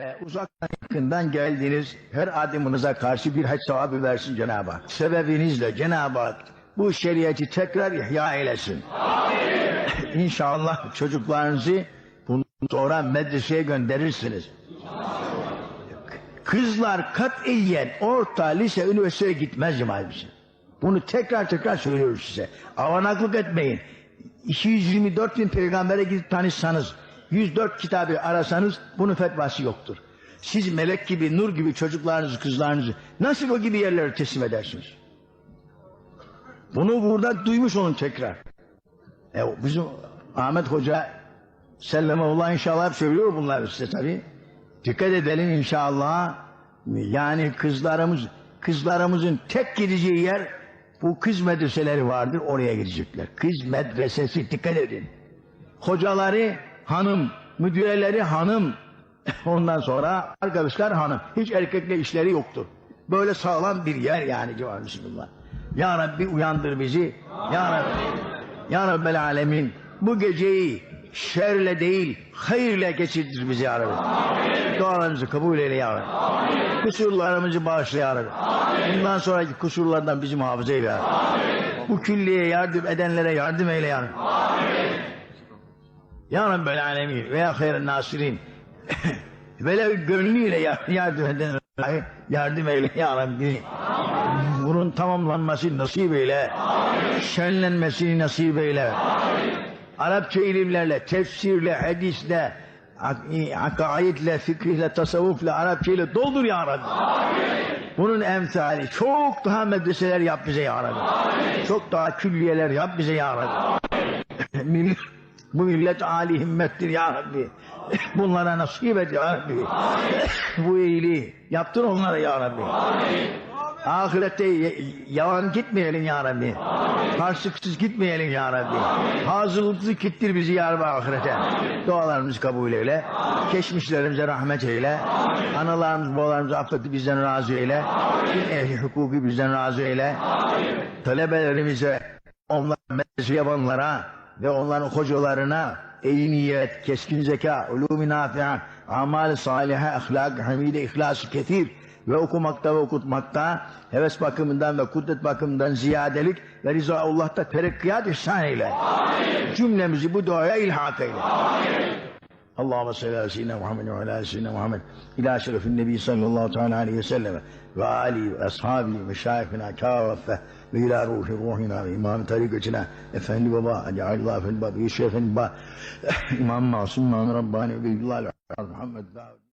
Ee, uzaktan yakından geldiniz her adımınıza karşı bir hac sevabı versin Cenab-ı Hak. Sebebinizle Cenab-ı Hak bu şeriatı tekrar ihya eylesin. İnşallah çocuklarınızı bundan sonra medreseye gönderirsiniz. Kızlar katiyen orta, lise, üniversiteye gitmez cemaatimize. Bunu tekrar tekrar söylüyoruz size. Avanaklık etmeyin. 224 bin peygambere gidip tanışsanız, 104 kitabı arasanız bunun fetvası yoktur. Siz melek gibi, nur gibi çocuklarınızı, kızlarınızı nasıl o gibi yerlere teslim edersiniz? Bunu burada duymuş olun tekrar. E, bizim Ahmet Hoca Sellemullah inşallah hep söylüyor bunları size tabii. Dikkat edelim inşallah. Yani kızlarımız kızlarımızın tek gideceği yer bu kız medreseleri vardır oraya gidecekler. Kız medresesi dikkat edin. Hocaları hanım, müdüreleri hanım. Ondan sonra arkadaşlar hanım. Hiç erkekle işleri yoktur. Böyle sağlam bir yer yani civar Bismillah. Ya Rabbi uyandır bizi. Ya Rabbi. Ya Rabbel Alemin. Bu geceyi şerle değil hayırla geçirdir bizi ya Rabbi. Dualarımızı kabul eyle ya Rabbi. Kusurlarımızı bağışla ya Rabbi. Bundan sonraki kusurlardan bizi muhafaza eyle ya Rabbi. Bu külliye yardım edenlere yardım eyle ya Rabbi. Ya Rabbel Alemin veya hayır nasirin. Böyle gönlüyle ya- yardım edenlere yardım eyle ya Rabbi. Bunun tamamlanması nasip eyle. Şenlenmesini nasip eyle. Arapça ilimlerle, tefsirle, hadisle, ak- akaidle, fikrihle, tasavvufla, Arapça ile doldur ya Rabbi. Bunun emsali çok daha medreseler yap bize ya Rabbi. Çok daha külliyeler yap bize ya Rabbi. Millet- Bu millet âli himmettir ya Rabbi. Bunlara nasip et ya Rabbi. Bu iyiliği yaptır onlara ya Rabbi. Ahirette y- yalan gitmeyelim ya Rabbi. Karşılıksız gitmeyelim ya Rabbi. Hazırlıksız gittir bizi ya Rabbi ahirete. Dualarımızı kabul eyle. Geçmişlerimize rahmet eyle. Analarımız, babalarımızı affetti bizden razı eyle. Din ehli hukuku bizden razı eyle. Talebelerimize, onlar medrese yapanlara ve onların hocalarına iyi niyet, keskin zeka, ulûm-i nafi'a, amal-i salihe, ahlak, hamide, ihlası ketir ve okumakta ve okutmakta heves bakımından ve kudret bakımından ziyadelik ve rıza Allah'ta terekkiyat ihsan eyle. Cümlemizi bu duaya ilhak eyle. Allahümme salli ala seyyidina Muhammed ve ala seyyidina Muhammed. İla şerefin nebi sallallahu teala aleyhi ve selleme ve ali ve ashabi ve şayhina kâffe ve ila ruhi ruhina ve imam tarikatına efendi baba aceallah efendi baba yeşil efendi baba imam masum imam rabbani ve Muhammed. Davud